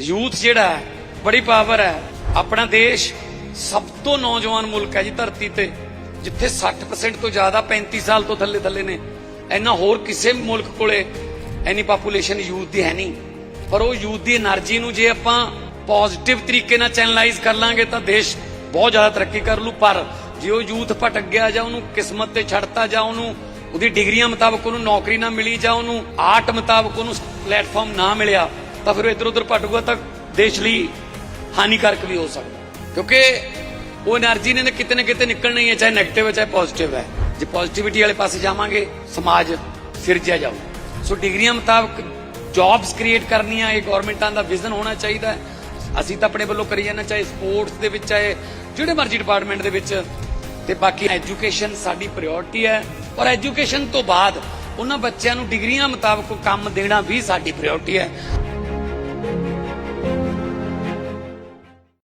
Youth ਜਿਹੜਾ ਹੈ, ਬੜੀ ਪਾਵਰ ਹੈ। ਆਪਣਾ ਦੇਸ਼ ਸਭ ਤੋਂ ਨੌਜਵਾਨ ਮੁਲਕ ਹੈ ਜੀ ਧਰਤੀ ਤੇ, ਜਿੱਥੇ 60% ਤੋਂ ਜ਼ਿਆਦਾ 35 ਸਾਲ ਤੋਂ ਥੱਲੇ ਥੱਲੇ ਨੇ। ਇੰਨਾ ਹੋਰ ਕਿਸੇ ਵੀ ਮੁਲਕ ਕੋਲੇ ਇੰਨੀ ਪਾਪੂਲੇਸ਼ਨ ਯੂਥ ਦੀ ਹੈ ਨਹੀਂ। ਪਰ ਉਹ ਯੂਥ ਦੀ એનર્ਜੀ ਨੂੰ ਜੇ ਆਪਾਂ ਪੋਜ਼ਿਟਿਵ ਤਰੀਕੇ ਨਾਲ ਚੈਨਲਾਈਜ਼ ਕਰ ਲਾਂਗੇ ਤਾਂ ਦੇਸ਼ ਬਹੁਤ ਜ਼ਿਆਦਾ ਤਰੱਕੀ ਕਰ ਲੂ। ਪਰ ਜੇ ਉਹ ਯੂਥ ਭਟਕ ਗਿਆ ਜਾਂ ਉਹਨੂੰ ਕਿਸਮਤ ਤੇ ਛੱਡਤਾ ਜਾਂ ਉਹਨੂੰ ਉਹਦੀ ਡਿਗਰੀਆਂ ਮੁਤਾਬਕ ਉਹਨੂੰ ਨੌਕਰੀ ਨਾ ਮਿਲੀ ਜਾਂ ਉਹਨੂੰ ਆਰਟ ਮੁਤਾਬਕ ਉਹਨੂੰ ਪਲੇਟਫਾਰਮ ਨਾ ਮਿਲਿਆ ਤਾਂ ਫਿਰ ਇਧਰ ਉਧਰ ਭਟਕੂਗਾ ਤਾਂ ਦੇਸ਼ ਲਈ ਹਾਨੀਕਾਰਕ ਵੀ ਹੋ ਸਕਦਾ। ਕਿਉਂਕਿ ਉਹ એનર્ਜੀ ਨੇ ਕਿਤੇ ਕਿਤੇ ਨਿਕਲਣੀ ਹੈ, ਚਾਹੇ 네ਗੇਟਿਵ ਹੈ, ਚਾਹੇ ਪੋਜ਼ਿਟਿਵ ਹੈ। ਜੇ ਪੋਜ਼ਿਟਿਵਿਟੀ ਵਾਲੇ ਪਾਸੇ ਜਾਵਾਂਗੇ, ਸਮਾਜ ਸਿਰਜਿਆ ਜਾਊ ਸੋ ਡਿਗਰੀਆਂ ਮੁਤਾਬਕ ਜੌਬਸ ਕ੍ਰੀਏਟ ਕਰਨੀਆਂ, ਇਹ ਗਵਰਨਮੈਂਟਾਂ ਦਾ ਵਿਜ਼ਨ ਹੋਣਾ ਚਾਹੀਦਾ ਅਸੀਂ ਤਾਂ ਆਪਣੇ ਵੱਲੋਂ ਕਰੀ ਜਾਂਦੇ ਚਾਹੇ ਸਪੋਰਟਸ ਦੇ ਵਿੱਚ, ਚਾਹੇ ਜਿਹੜੇ ਮਰਜ਼ੀ ਡਿਪਾਰਟਮੈਂਟ ਦੇ ਵਿੱਚ। ਤੇ ਬਾਕੀ ਐਜੂਕੇਸ਼ਨ ਸਾਡੀ ਪ੍ਰਾਇੋਰਟੀ ਹੈ। ਔਰ ਐਜੂਕੇਸ਼ਨ ਤੋਂ ਬਾਅਦ ਉਹਨਾਂ ਬੱਚਿਆਂ ਨੂੰ ਡਿਗਰੀਆਂ ਮੁਤਾਬਕ ਕੰਮ ਦੇਣਾ ਵੀ ਸਾਡੀ ਪ੍ਰਾਇੋਰਟੀ ਹੈ।